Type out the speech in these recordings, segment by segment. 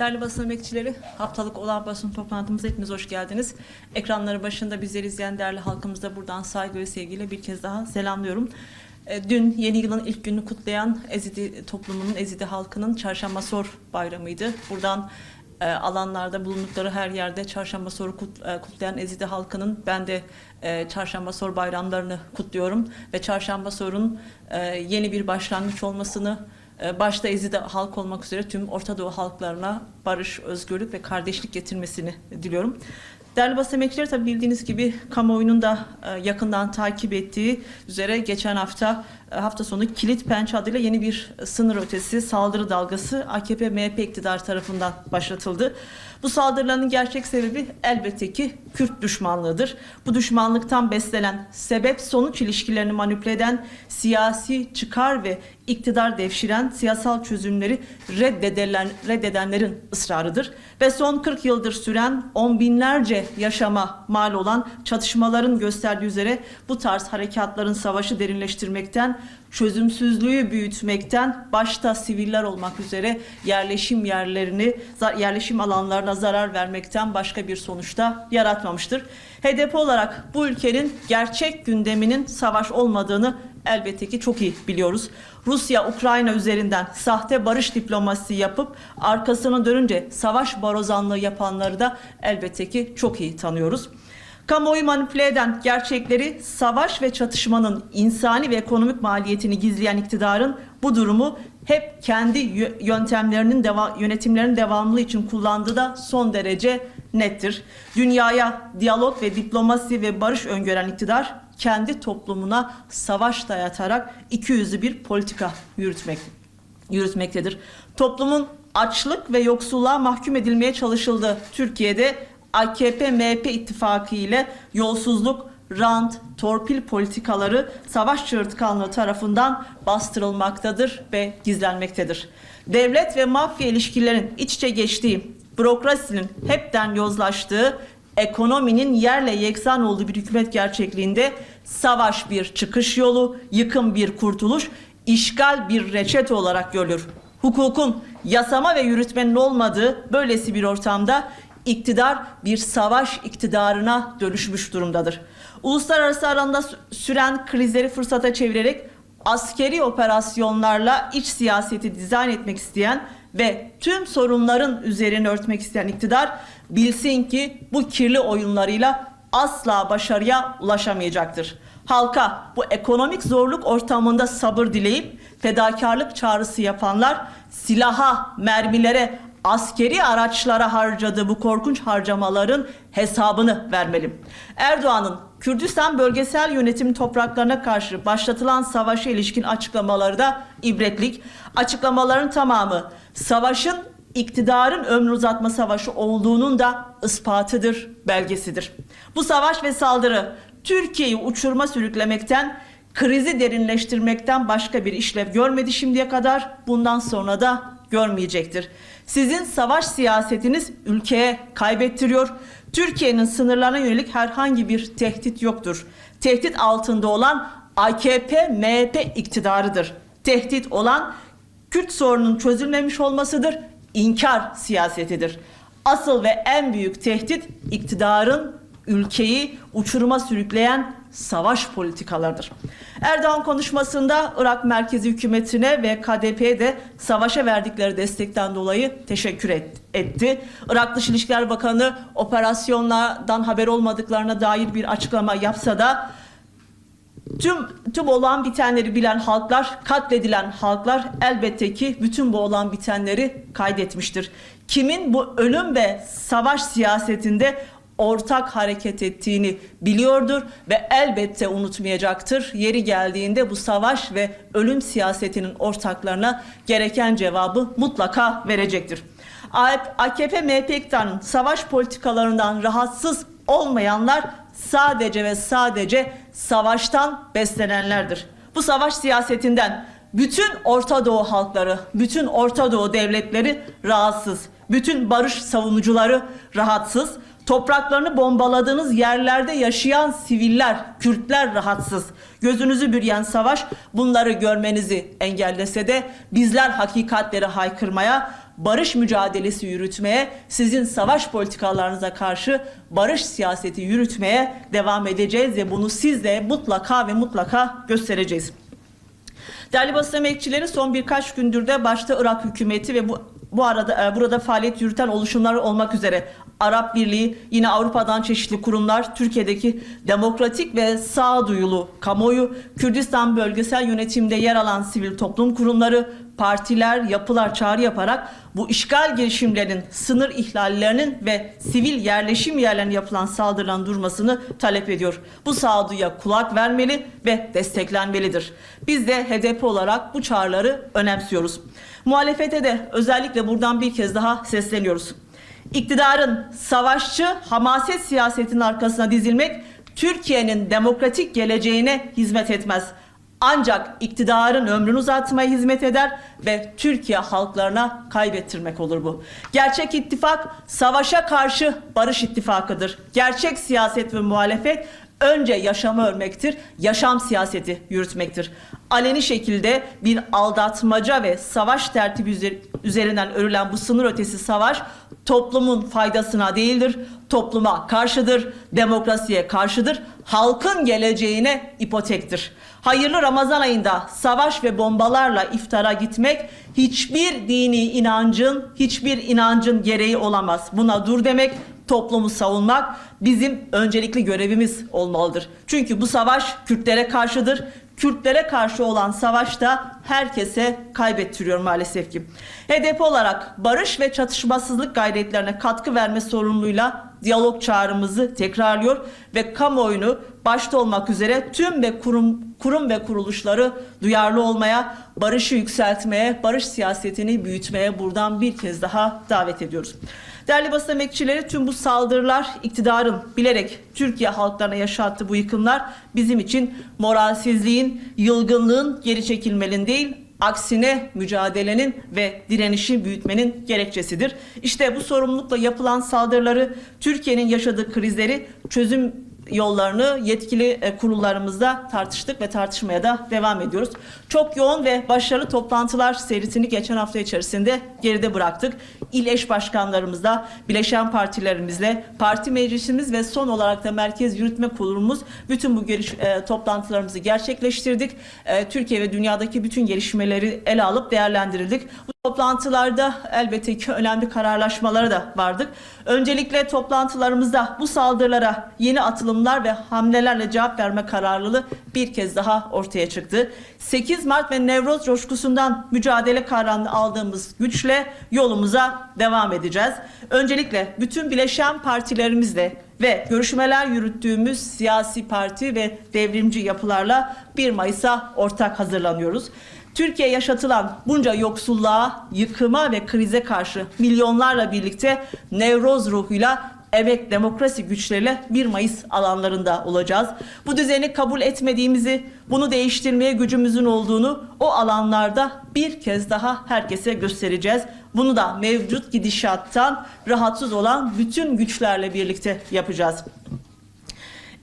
Değerli basın emekçileri, haftalık olan basın toplantımıza hepiniz hoş geldiniz. Ekranları başında bizleri izleyen değerli halkımızı da buradan saygı ve sevgiyle bir kez daha selamlıyorum. E, Dün yeni yılın ilk gününü kutlayan Ezidi toplumunun, Ezidi halkının Çarşamba Sor bayramıydı. Buradan e, alanlarda bulundukları her yerde Çarşamba Sor'u e, kutlayan Ezidi halkının ben de Çarşamba Sor bayramlarını kutluyorum ve Çarşamba Sor'un yeni bir başlangıç olmasını başta Ezidi halk olmak üzere tüm Orta Doğu halklarına barış, özgürlük ve kardeşlik getirmesini diliyorum. Değerli basın emekçileri tabii bildiğiniz gibi kamuoyunun da e, yakından takip ettiği üzere geçen hafta hafta sonu Kilit Pençe adıyla yeni bir sınır ötesi saldırı dalgası AKP-MHP iktidar tarafından başlatıldı. Bu saldırıların gerçek sebebi elbette ki Kürt düşmanlığıdır. Bu düşmanlıktan beslenen sebep sonuç ilişkilerini manipüle eden siyasi çıkar ve iktidar devşiren siyasal çözümleri reddedilen, reddedenlerin ısrarıdır. Ve son 40 yıldır süren on binlerce yaşama mal olan çatışmaların gösterdiği üzere bu tarz harekatların savaşı derinleştirmekten, çözümsüzlüğü büyütmekten, başta siviller olmak üzere yerleşim yerlerini, yerleşim alanlarına zarar vermekten başka bir sonuçta yaratmamıştır. HDP olarak bu ülkenin gerçek gündeminin savaş olmadığını elbette ki çok iyi biliyoruz. Rusya Ukrayna üzerinden sahte barış diplomasisi yapıp arkasını dönünce savaş barozanlığı yapanları da elbette ki çok iyi tanıyoruz. Kamuoyu manipüle eden gerçekleri savaş ve çatışmanın insani ve ekonomik maliyetini gizleyen iktidarın bu durumu hep kendi yö- yöntemlerinin deva- yönetimlerinin devamlılığı için kullandığı da son derece nettir. Dünyaya diyalog ve diplomasi ve barış öngören iktidar kendi toplumuna savaş dayatarak ikiyüzlü bir politika yürütmek yürütmektedir. Toplumun açlık ve yoksulluğa mahkum edilmeye çalışıldığı Türkiye'de AKP-MHP ittifakı ile yolsuzluk, rant, torpil politikaları savaş çığırtkanlığı tarafından bastırılmaktadır ve gizlenmektedir. Devlet ve mafya ilişkilerin iç içe geçtiği, bürokrasinin hepten yozlaştığı, ekonominin yerle yeksan olduğu bir hükümet gerçekliğinde savaş bir çıkış yolu, yıkım bir kurtuluş, işgal bir reçete olarak görülür. Hukukun, yasama ve yürütmenin olmadığı böylesi bir ortamda iktidar bir savaş iktidarına dönüşmüş durumdadır. Uluslararası alanda süren krizleri fırsata çevirerek askeri operasyonlarla iç siyaseti dizayn etmek isteyen ve tüm sorunların üzerine örtmek isteyen iktidar bilsin ki bu kirli oyunlarıyla asla başarıya ulaşamayacaktır. Halka bu ekonomik zorluk ortamında sabır dileyip fedakarlık çağrısı yapanlar silaha, mermilere, askeri araçlara harcadığı bu korkunç harcamaların hesabını vermeli. Erdoğan'ın Kürdistan bölgesel yönetim topraklarına karşı başlatılan savaşa ilişkin açıklamaları da ibretlik. Açıklamaların tamamı savaşın iktidarın ömrü uzatma savaşı olduğunun da ispatıdır, belgesidir. Bu savaş ve saldırı Türkiye'yi uçurma sürüklemekten, krizi derinleştirmekten başka bir işlev görmedi şimdiye kadar. Bundan sonra da görmeyecektir. Sizin savaş siyasetiniz ülkeye kaybettiriyor. Türkiye'nin sınırlarına yönelik herhangi bir tehdit yoktur. Tehdit altında olan AKP, MHP iktidarıdır. Tehdit olan Kürt sorunun çözülmemiş olmasıdır. İnkar siyasetidir. Asıl ve en büyük tehdit iktidarın ülkeyi uçuruma sürükleyen savaş politikalarıdır. Erdoğan konuşmasında Irak merkezi hükümetine ve KDP'ye de savaşa verdikleri destekten dolayı teşekkür et- etti. Irak Dış İlişkiler Bakanı operasyonlardan haber olmadıklarına dair bir açıklama yapsa da Tüm tüm olan bitenleri bilen halklar, katledilen halklar elbette ki bütün bu olan bitenleri kaydetmiştir. Kimin bu ölüm ve savaş siyasetinde ortak hareket ettiğini biliyordur ve elbette unutmayacaktır. Yeri geldiğinde bu savaş ve ölüm siyasetinin ortaklarına gereken cevabı mutlaka verecektir. AKP MHP iktidarının savaş politikalarından rahatsız olmayanlar sadece ve sadece savaştan beslenenlerdir. Bu savaş siyasetinden bütün Orta Doğu halkları, bütün Orta Doğu devletleri rahatsız. Bütün barış savunucuları rahatsız. Topraklarını bombaladığınız yerlerde yaşayan siviller, Kürtler rahatsız. Gözünüzü bürüyen savaş bunları görmenizi engellese de bizler hakikatleri haykırmaya, barış mücadelesi yürütmeye, sizin savaş politikalarınıza karşı barış siyaseti yürütmeye devam edeceğiz ve bunu siz de mutlaka ve mutlaka göstereceğiz. Değerli basın emekçileri son birkaç gündür de başta Irak hükümeti ve bu bu arada e, burada faaliyet yürüten oluşumlar olmak üzere Arap Birliği, yine Avrupa'dan çeşitli kurumlar, Türkiye'deki demokratik ve sağduyulu kamuoyu, Kürdistan bölgesel yönetimde yer alan sivil toplum kurumları, partiler, yapılar çağrı yaparak bu işgal girişimlerinin, sınır ihlallerinin ve sivil yerleşim yerlerine yapılan saldırıların durmasını talep ediyor. Bu sağduyuya kulak vermeli ve desteklenmelidir. Biz de HDP olarak bu çağrıları önemsiyoruz. Muhalefete de özellikle buradan bir kez daha sesleniyoruz. İktidarın savaşçı hamaset siyasetinin arkasına dizilmek Türkiye'nin demokratik geleceğine hizmet etmez. Ancak iktidarın ömrünü uzatmaya hizmet eder ve Türkiye halklarına kaybettirmek olur bu. Gerçek ittifak savaşa karşı barış ittifakıdır. Gerçek siyaset ve muhalefet önce yaşamı örmektir, yaşam siyaseti yürütmektir. Aleni şekilde bir aldatmaca ve savaş tertibi üzer- üzerinden örülen bu sınır ötesi savaş toplumun faydasına değildir, topluma karşıdır, demokrasiye karşıdır, halkın geleceğine ipotektir. Hayırlı Ramazan ayında savaş ve bombalarla iftara gitmek hiçbir dini inancın, hiçbir inancın gereği olamaz. Buna dur demek, toplumu savunmak bizim öncelikli görevimiz olmalıdır. Çünkü bu savaş Kürtlere karşıdır. Kürtlere karşı olan savaş da herkese kaybettiriyor maalesef ki. HDP olarak barış ve çatışmasızlık gayretlerine katkı verme sorumluluğuyla diyalog çağrımızı tekrarlıyor ve kamuoyunu başta olmak üzere tüm ve kurum kurum ve kuruluşları duyarlı olmaya, barışı yükseltmeye, barış siyasetini büyütmeye buradan bir kez daha davet ediyoruz. Değerli basın emekçileri tüm bu saldırılar iktidarın bilerek Türkiye halklarına yaşattığı bu yıkımlar bizim için moralsizliğin, yılgınlığın geri çekilmenin değil aksine mücadelenin ve direnişi büyütmenin gerekçesidir. İşte bu sorumlulukla yapılan saldırıları, Türkiye'nin yaşadığı krizleri çözüm yollarını yetkili e, kurullarımızda tartıştık ve tartışmaya da devam ediyoruz. Çok yoğun ve başarılı toplantılar serisini geçen hafta içerisinde geride bıraktık. İl eş başkanlarımızla, bileşen partilerimizle, parti meclisimiz ve son olarak da Merkez Yürütme Kurulumuz bütün bu geliş, e, toplantılarımızı gerçekleştirdik. E, Türkiye ve dünyadaki bütün gelişmeleri ele alıp değerlendirildik. Bu toplantılarda elbette ki önemli kararlaşmaları da vardık. Öncelikle toplantılarımızda bu saldırılara yeni atılımlar ve hamlelerle cevap verme kararlılığı bir kez daha ortaya çıktı. 8 Mart ve Nevroz coşkusundan mücadele kararını aldığımız güçle yolumuza devam edeceğiz. Öncelikle bütün bileşen partilerimizle ve görüşmeler yürüttüğümüz siyasi parti ve devrimci yapılarla 1 Mayıs'a ortak hazırlanıyoruz. Türkiye yaşatılan bunca yoksulluğa, yıkıma ve krize karşı milyonlarla birlikte Nevroz ruhuyla emek demokrasi güçleriyle 1 Mayıs alanlarında olacağız. Bu düzeni kabul etmediğimizi, bunu değiştirmeye gücümüzün olduğunu o alanlarda bir kez daha herkese göstereceğiz. Bunu da mevcut gidişattan rahatsız olan bütün güçlerle birlikte yapacağız.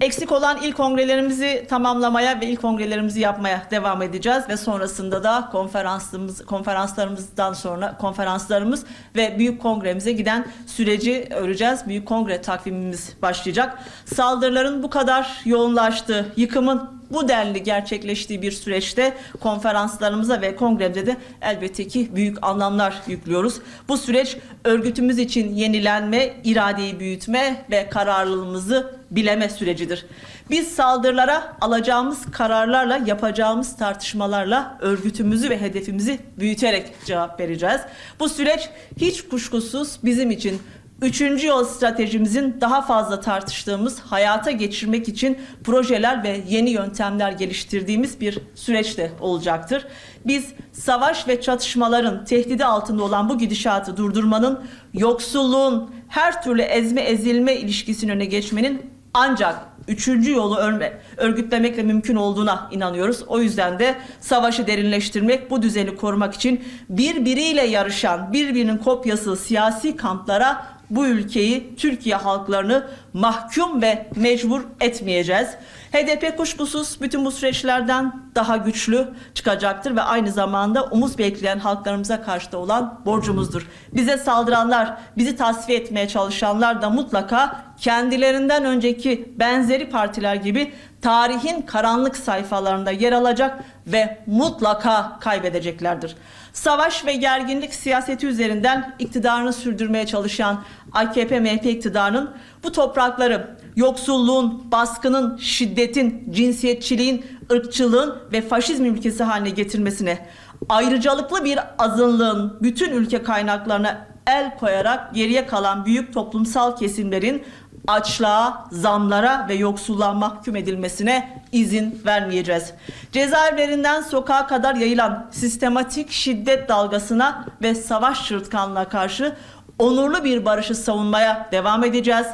Eksik olan ilk kongrelerimizi tamamlamaya ve ilk kongrelerimizi yapmaya devam edeceğiz ve sonrasında da konferansımız konferanslarımızdan sonra konferanslarımız ve büyük kongremize giden süreci öreceğiz. Büyük kongre takvimimiz başlayacak. Saldırıların bu kadar yoğunlaştığı, yıkımın bu denli gerçekleştiği bir süreçte konferanslarımıza ve kongremize de elbette ki büyük anlamlar yüklüyoruz. Bu süreç örgütümüz için yenilenme, iradeyi büyütme ve kararlılığımızı bileme sürecidir. Biz saldırılara alacağımız kararlarla, yapacağımız tartışmalarla örgütümüzü ve hedefimizi büyüterek cevap vereceğiz. Bu süreç hiç kuşkusuz bizim için Üçüncü yol stratejimizin daha fazla tartıştığımız, hayata geçirmek için projeler ve yeni yöntemler geliştirdiğimiz bir süreçte olacaktır. Biz savaş ve çatışmaların tehdidi altında olan bu gidişatı durdurmanın, yoksulluğun her türlü ezme ezilme ilişkisinin önüne geçmenin ancak üçüncü yolu örgütlemekle mümkün olduğuna inanıyoruz. O yüzden de savaşı derinleştirmek, bu düzeni korumak için birbiriyle yarışan, birbirinin kopyası siyasi kamplara bu ülkeyi, Türkiye halklarını mahkum ve mecbur etmeyeceğiz. HDP kuşkusuz bütün bu süreçlerden daha güçlü çıkacaktır ve aynı zamanda umut bekleyen halklarımıza karşı da olan borcumuzdur. Bize saldıranlar, bizi tasfiye etmeye çalışanlar da mutlaka kendilerinden önceki benzeri partiler gibi tarihin karanlık sayfalarında yer alacak ve mutlaka kaybedeceklerdir. Savaş ve gerginlik siyaseti üzerinden iktidarını sürdürmeye çalışan AKP-MHP iktidarının bu toprakları yoksulluğun, baskının, şiddetin, cinsiyetçiliğin, ırkçılığın ve faşizm ülkesi haline getirmesine, ayrıcalıklı bir azınlığın bütün ülke kaynaklarına el koyarak geriye kalan büyük toplumsal kesimlerin açlığa, zamlara ve yoksulluğa mahkum edilmesine izin vermeyeceğiz. Cezaevlerinden sokağa kadar yayılan sistematik şiddet dalgasına ve savaş çırtkanlığına karşı onurlu bir barışı savunmaya devam edeceğiz.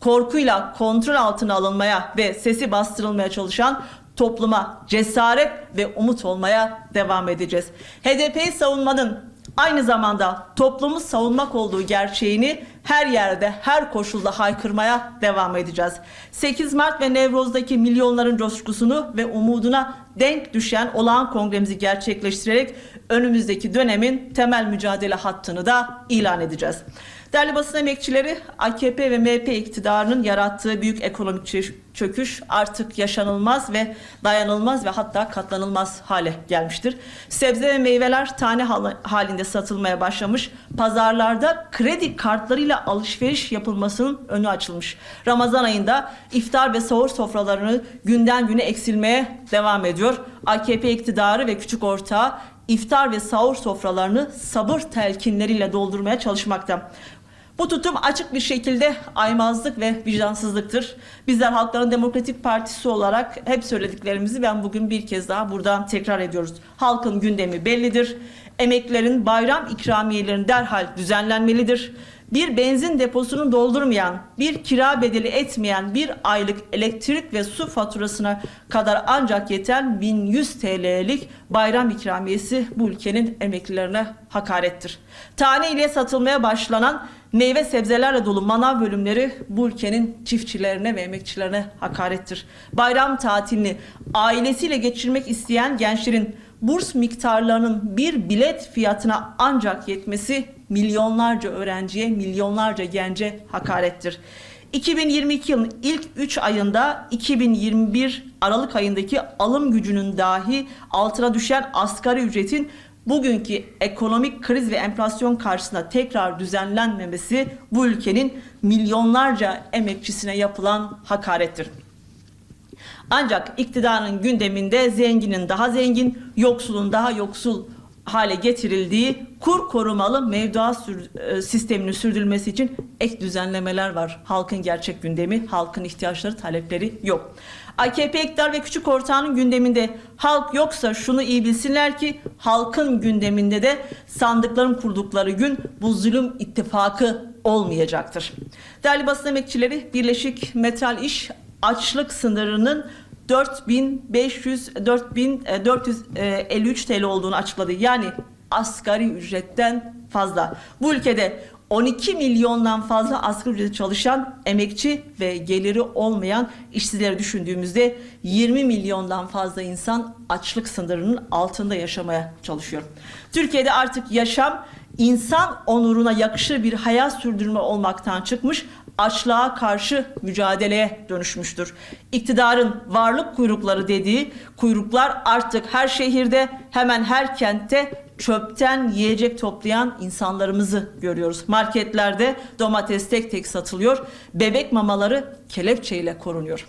Korkuyla kontrol altına alınmaya ve sesi bastırılmaya çalışan topluma cesaret ve umut olmaya devam edeceğiz. HDP'yi savunmanın aynı zamanda toplumu savunmak olduğu gerçeğini her yerde, her koşulda haykırmaya devam edeceğiz. 8 Mart ve Nevroz'daki milyonların coşkusunu ve umuduna denk düşen olağan kongremizi gerçekleştirerek önümüzdeki dönemin temel mücadele hattını da ilan edeceğiz. Değerli basın emekçileri, AKP ve MHP iktidarının yarattığı büyük ekonomik çö- çöküş artık yaşanılmaz ve dayanılmaz ve hatta katlanılmaz hale gelmiştir. Sebze ve meyveler tane hal- halinde satılmaya başlamış. Pazarlarda kredi kartlarıyla alışveriş yapılmasının önü açılmış. Ramazan ayında iftar ve sahur sofralarını günden güne eksilmeye devam ediyor. AKP iktidarı ve küçük ortağı iftar ve sahur sofralarını sabır telkinleriyle doldurmaya çalışmakta. Bu tutum açık bir şekilde aymazlık ve vicdansızlıktır. Bizler Halkların Demokratik Partisi olarak hep söylediklerimizi ben bugün bir kez daha buradan tekrar ediyoruz. Halkın gündemi bellidir. Emeklilerin bayram ikramiyelerinin derhal düzenlenmelidir. Bir benzin deposunu doldurmayan, bir kira bedeli etmeyen bir aylık elektrik ve su faturasına kadar ancak yeten 1100 TL'lik bayram ikramiyesi bu ülkenin emeklilerine hakarettir. Tane ile satılmaya başlanan meyve sebzelerle dolu manav bölümleri bu ülkenin çiftçilerine ve emekçilerine hakarettir. Bayram tatilini ailesiyle geçirmek isteyen gençlerin burs miktarlarının bir bilet fiyatına ancak yetmesi milyonlarca öğrenciye, milyonlarca gence hakarettir. 2022 yılının ilk 3 ayında 2021 Aralık ayındaki alım gücünün dahi altına düşen asgari ücretin bugünkü ekonomik kriz ve enflasyon karşısında tekrar düzenlenmemesi bu ülkenin milyonlarca emekçisine yapılan hakarettir. Ancak iktidarın gündeminde zenginin daha zengin, yoksulun daha yoksul hale getirildiği kur korumalı mevduat sür- e, sisteminin sürdürülmesi için ek düzenlemeler var. Halkın gerçek gündemi, halkın ihtiyaçları, talepleri yok. AKP iktidar ve küçük ortağının gündeminde halk yoksa şunu iyi bilsinler ki halkın gündeminde de sandıkların kurdukları gün bu zulüm ittifakı olmayacaktır. Değerli basın emekçileri Birleşik Metal İş açlık sınırının 4500 4453 TL olduğunu açıkladı. Yani asgari ücretten fazla. Bu ülkede 12 milyondan fazla asgari ücretle çalışan emekçi ve geliri olmayan işsizleri düşündüğümüzde 20 milyondan fazla insan açlık sınırının altında yaşamaya çalışıyor. Türkiye'de artık yaşam insan onuruna yakışır bir hayat sürdürme olmaktan çıkmış açlığa karşı mücadeleye dönüşmüştür. İktidarın varlık kuyrukları dediği kuyruklar artık her şehirde hemen her kentte çöpten yiyecek toplayan insanlarımızı görüyoruz. Marketlerde domates tek tek satılıyor. Bebek mamaları kelepçeyle korunuyor.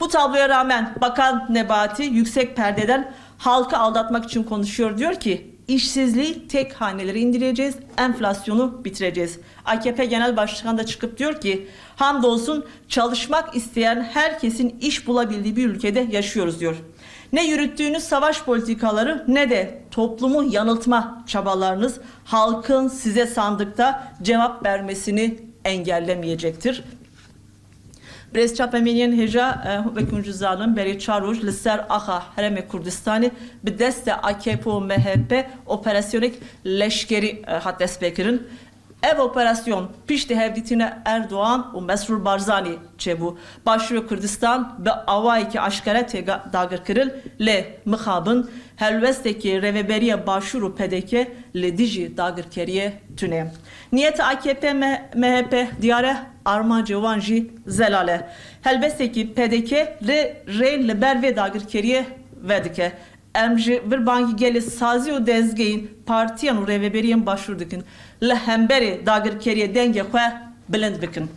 Bu tabloya rağmen Bakan Nebati yüksek perdeden halkı aldatmak için konuşuyor. Diyor ki işsizliği tek hanelere indireceğiz, enflasyonu bitireceğiz. AKP Genel Başkanı da çıkıp diyor ki hamdolsun çalışmak isteyen herkesin iş bulabildiği bir ülkede yaşıyoruz diyor. Ne yürüttüğünüz savaş politikaları ne de toplumu yanıltma çabalarınız halkın size sandıkta cevap vermesini engellemeyecektir. برز چاپ امینین هجا وکم جزالم بری چاروج لسر آخا حرم کردستانی به دست AKP و MHP operasyonel leşkeri e, hat dest bekirin. Ev operasyon pişti hevditine Erdoğan û Mesrur Barzani çebu. Başrû Kurdistan bi awayekî aşkare tê dagir kiril lê mixabin helwestekî reveberiya başûr û pedeke li dijî dagirkeriye tune. Niyet AKP MHP diyare armanca wan jî zelale. Helbestekî pedeke li rê li ber vê dagirkeriye vedike. Em ji bir bangî gelê sazî û dezgehên partiyan û rêveberiyên başûr dikin. Li hemberê dagirkeriye dengê xwe bilind bikin.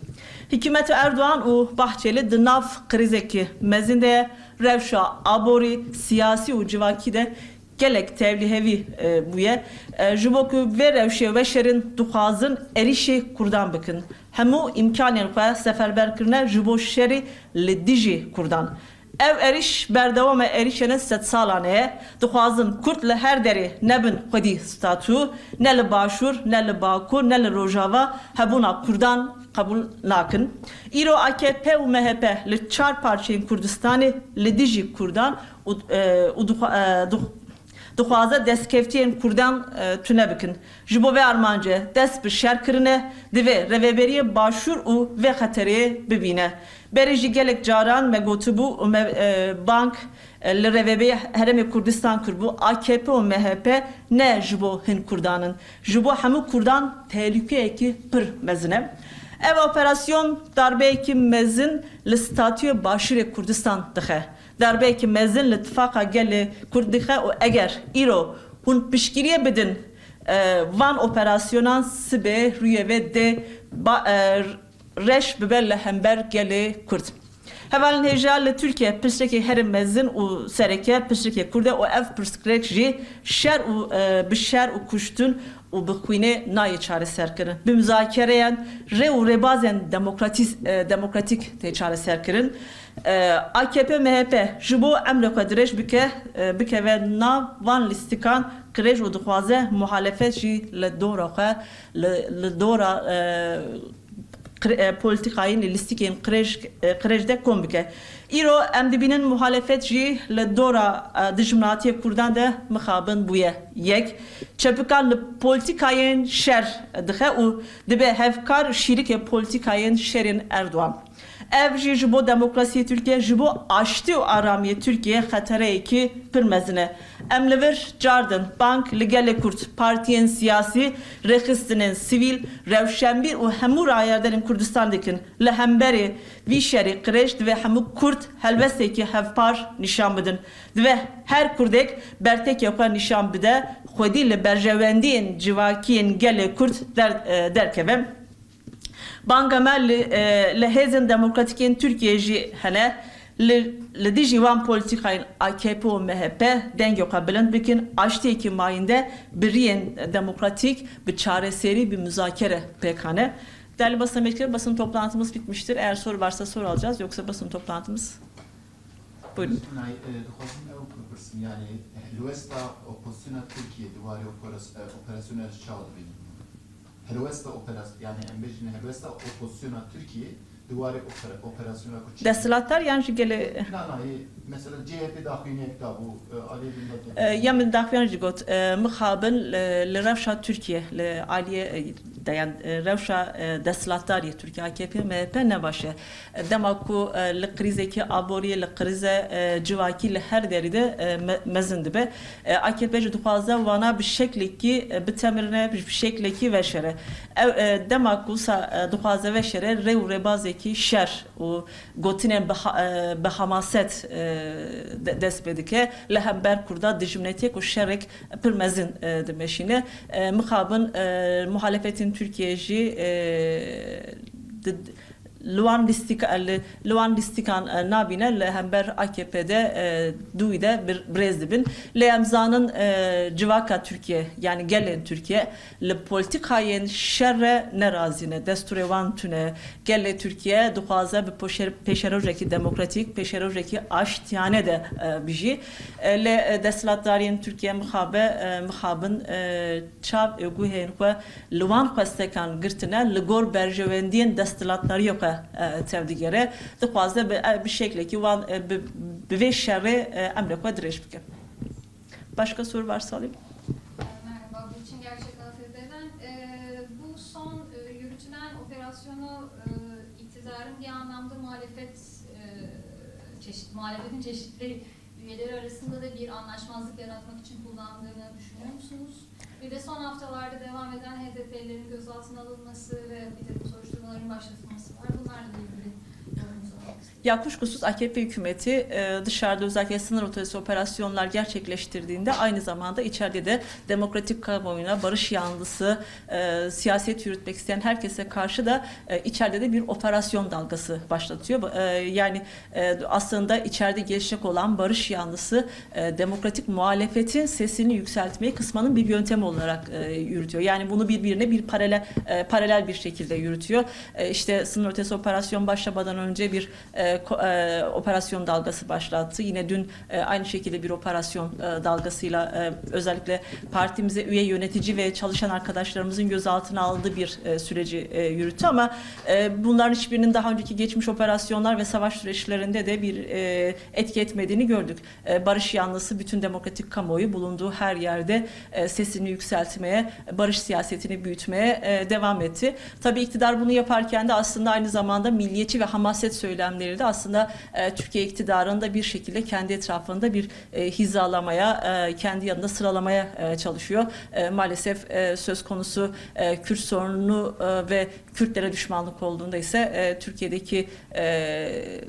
Hikûmeta Erdoğan û Bahçeli di nav krizekî mezin de ye, rewşa aborî siyasî û civakî de gelek tevlihevî e, bûye. E, ji bo ku vê rewşê weşerin dixwazin êrişê Kurdan bikin. Hemû imkanên xwe seferber kirine ji bo şerê li dijî Kurdan. Ev eriş berdewama erişene set salan e dixwazin Kurd li her derê nebin xwedî statû ne li başûr ne li bakur ne li rojava hebûna Kurdan kabul nakin. İro AKP û MHP li çar parçeyên Kurdistanê li dijî Kurdan e, û dixwa- e, dixwaze destkeftiyên Kurdan e, tune bikin. Ji bo vê armanca dest bi şer kirine divê reveberiye başûr û vê xeterê bibîne. Berê jî gelek caran me gotibû û me e, bank e, li reveberiya Herêmê Kurdistan kirbû AKP û MHP ne ji bo hin Kurdanin. Ji bo hemû Kurdan tehlikeyekî pir mezin e. Ev operasyon darbeyekî mezin li statüye başûrê Kurdistan dixe. Darbeyekî mezin li tifaka gelê Kurd dixe û eger îro hûn piştgiriye bidin e, van operasyonan sibe rûyê vê dê reş bibe li hember gelê Kurd. Hevalin hêja li Türkiye pirsrekê herin mezin û sereke pirsrekê Kurd e û ev pirskrek jî şer û e, bi şer û kuştun û bi xwînê nayê çareserkirin. Bi müzakereyan rê û rêbazên e, demokratîk tê çareserkirin. E, AKP MHP ji bo emre xwe dirêj bike bikeve nav van lîstikan kirêj û dixwaze muhalefet jî li dora xwe li dora e, politikayên lîstikên qirêj e, de kom bike. Îro em muhalefet jî li dora e, dijminatiyê Kurdan de mixabin bûye. Yek, çepikan li politikayên şer dixe û dibe hevkar şîrikê politikayên şerên Erdoğan. Ev jî ji bo demokrasiyê Türkiye ji bo aştî û aramiyê Türkiye xetereyekî pir mezin e. Em li bank li gelê Kurd partiyên siyasî rexistinên sivîl rewşenbîr û hemû rayerderên Kurdistan dikin li hemberê vî şerê qirêj dibe hemû Kurd helbestekî hevpar nîşan bidin. Dibe her Kurdek bertekê xwe nîşan bide xwedî li berjewendiyên civakiyên gelê Kurd der, e, derkeve. Bangamel bangamelli e, lehezen demokratikên Türkiye jî hene li dijî wan politikayên AKP û MHP dengê bilind bikin aştiyekî mayînde biriyên demokratik bi çareserî bir müzakere pekane. Değerli basın emekçileri basın toplantımız bitmiştir. Eğer soru varsa soru alacağız yoksa basın toplantımız. Buyurun. Yani Türkiye e, Operasyonel Çağlı benim. داخلين كتابو علي یا من داخوان جی گوت مخابن ل روشا ترکیه ل عالیه dayan e, rewşa e, destlatdariyê Türkiye AKP MHP nebaşe dema ku e, li qrizekî aboriyê li qrize civakî li her derî de mezin dibe AKP ji dixwaze wana bi şeklekî bitemirine bi şeklekî veşere. Ew dema ku dixwaze veşere rêw rêbazekî şer û gotinên bi hamaset dest bê dike li hember kurda dijimnetiyek û şerek pir mezin dimeşîne. Mixabin muhalefetin Türkiye jî e, di- Luan li Luan listikan e, nabine li hember AKP'de e, duy de bir brez dibin li emzanın e, civaka Türkiye yani gelen Türkiye. Li politikayên şerre nerazine desture wan tune gelle Türkiye dixwaze bi poşer peşerojeki demokratik peşerojeki aştiyane de e, bijî E, li e, destlatdariyên Türkiye mixabe e, mixabin e, çav xwe li wan xwestekan girtine li gor berjewendiyên destlatdariyê xwe e, e, tevdigere diqwaze e, bi şekleki wan e, bi vê şerê emre xwe dirêj bikin. Başka soru varsa alayım. Merhaba, Burçin Gerçek Atölyeden. Ee, bu son yürütülen operasyonu e, iktidarın anlamda muhalefet çeşit, muhalefetin çeşitli üyeleri arasında da bir anlaşmazlık yaratmak için kullandığını bir de son haftalarda devam eden HDP'lerin gözaltına alınması ve bir takım soruşturmaların başlatılması var. Bunlarla ilgili yorumunuzu. Ya kuşkusuz AKP hükümeti e, dışarıda özellikle sınır ötesi operasyonlar gerçekleştirdiğinde aynı zamanda içeride de demokratik kamuoyuna barış yanlısı e, siyaset yürütmek isteyen herkese karşı da e, içeride de bir operasyon dalgası başlatıyor. Yani aslında içeride gelişecek olan barış yanlısı demokratik muhalefetin sesini yükseltmeyi kısmanın bir yöntemi olarak yürütüyor. Yani bunu birbirine bir paralel paralel bir şekilde yürütüyor. İşte sınır ötesi operasyon başlamadan önce bir e, e, operasyon dalgası başlattı. Yine dün e, aynı şekilde bir operasyon e, dalgasıyla e, özellikle partimize üye yönetici ve çalışan arkadaşlarımızın gözaltına aldığı bir e, süreci e, yürüttü ama e, bunların hiçbirinin daha önceki geçmiş operasyonlar ve savaş süreçlerinde de bir e, etki etmediğini gördük. E, barış yanlısı bütün demokratik kamuoyu bulunduğu her yerde e, sesini yükseltmeye, barış siyasetini büyütmeye e, devam etti. Tabii iktidar bunu yaparken de aslında aynı zamanda milliyetçi ve hamaset söylemleri de aslında e, Türkiye iktidarını da bir şekilde kendi etrafında bir e, hizalamaya, e, kendi yanında sıralamaya e, çalışıyor. E, maalesef e, söz konusu e, Kürt sorunu e, ve Kürtlere düşmanlık olduğunda ise e, Türkiye'deki e,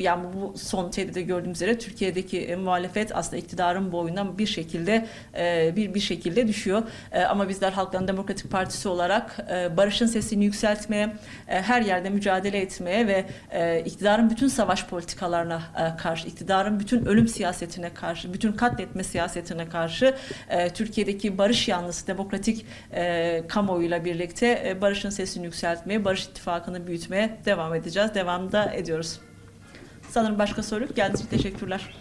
yani bu son şeyde de gördüğümüz üzere Türkiye'deki e, muhalefet aslında iktidarın boyundan bir şekilde e, bir bir şekilde düşüyor. E, ama bizler Halkların Demokratik Partisi olarak e, barışın sesini yükseltmeye, e, her yerde mücadele etmeye ve e, iktidarın bütün savaş politikalarına e, karşı, iktidarın bütün ölüm siyasetine karşı, bütün katletme siyasetine karşı e, Türkiye'deki barış yanlısı demokratik e, kamuoyuyla birlikte e, barışın sesini yükseltmeye, barış ittifakını büyütmeye devam edeceğiz. Devam da ediyoruz. Sanırım başka soru yok. Geldiğiniz teşekkürler.